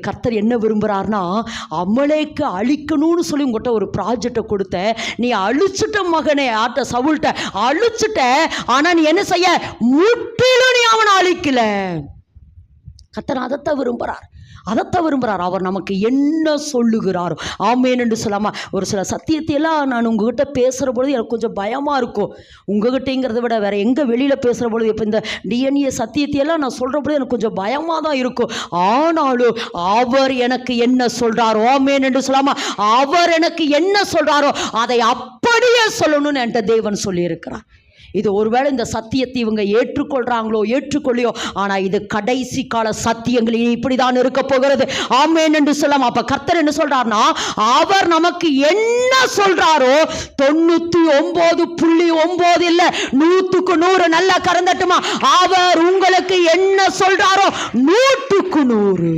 கர்த்தர் என்ன விரும்புகிறார்னா அமலேக்கு அழிக்கணும்னு சொல்லி உங்கள்கிட்ட ஒரு ப்ராஜெக்டை கொடுத்த நீ அழிச்சிட்ட மகனே ஆட்ட சவுல்ட்ட அழிச்சிட்ட ஆனால் நீ என்ன செய்ய? முற்றிலும் நீ அவனை அழிக்கல. கத்தனை அதைத்தான் விரும்புகிறார் அதைத்தான் விரும்புகிறார் அவர் நமக்கு என்ன சொல்லுகிறாரோ. ஆமேன் என்று சொல்லாமா ஒரு சில சத்தியத்தையெல்லாம் நான் உங்ககிட்ட பேசுகிற பொழுது எனக்கு கொஞ்சம் பயமாக இருக்கும். உங்ககிட்டங்கிறத விட வேறு எங்கே வெளியில் பேசுகிற பொழுது இப்போ இந்த டிஎன்ஏ சத்தியத்தையெல்லாம் நான் சொல்கிற பொழுது எனக்கு கொஞ்சம் பயமாக தான் இருக்கும். ஆனாலும் அவர் எனக்கு என்ன சொல்கிறாரோ ஆமேன் என்று சொல்லாமா அவர் எனக்கு என்ன சொல்கிறாரோ அதை அப்படியே சொல்லணும்னு என்கிட்ட தேவன் சொல்லியிருக்கிறார். இது ஒருவேளை இந்த சத்தியத்தை இவங்க ஏற்றுக்கொள்றாங்களோ ஏற்றுக்கொள்ளியோ ஆனால் இது கடைசி கால சத்தியங்கள் இப்படிதான் இருக்க போகிறது. ஆமேன் என்று சொல்லலாம். அப்ப கர்த்தர் என்ன சொல்றாருன்னா அவர் நமக்கு என்ன சொல்றாரோ தொண்ணூத்தி ஒன்பது புள்ளி ஒன்பது இல்ல நூத்துக்கு நூறு நல்லா கறந்தட்டுமா? அவர் உங்களுக்கு என்ன சொல்றாரோ நூற்றுக்கு நூறு.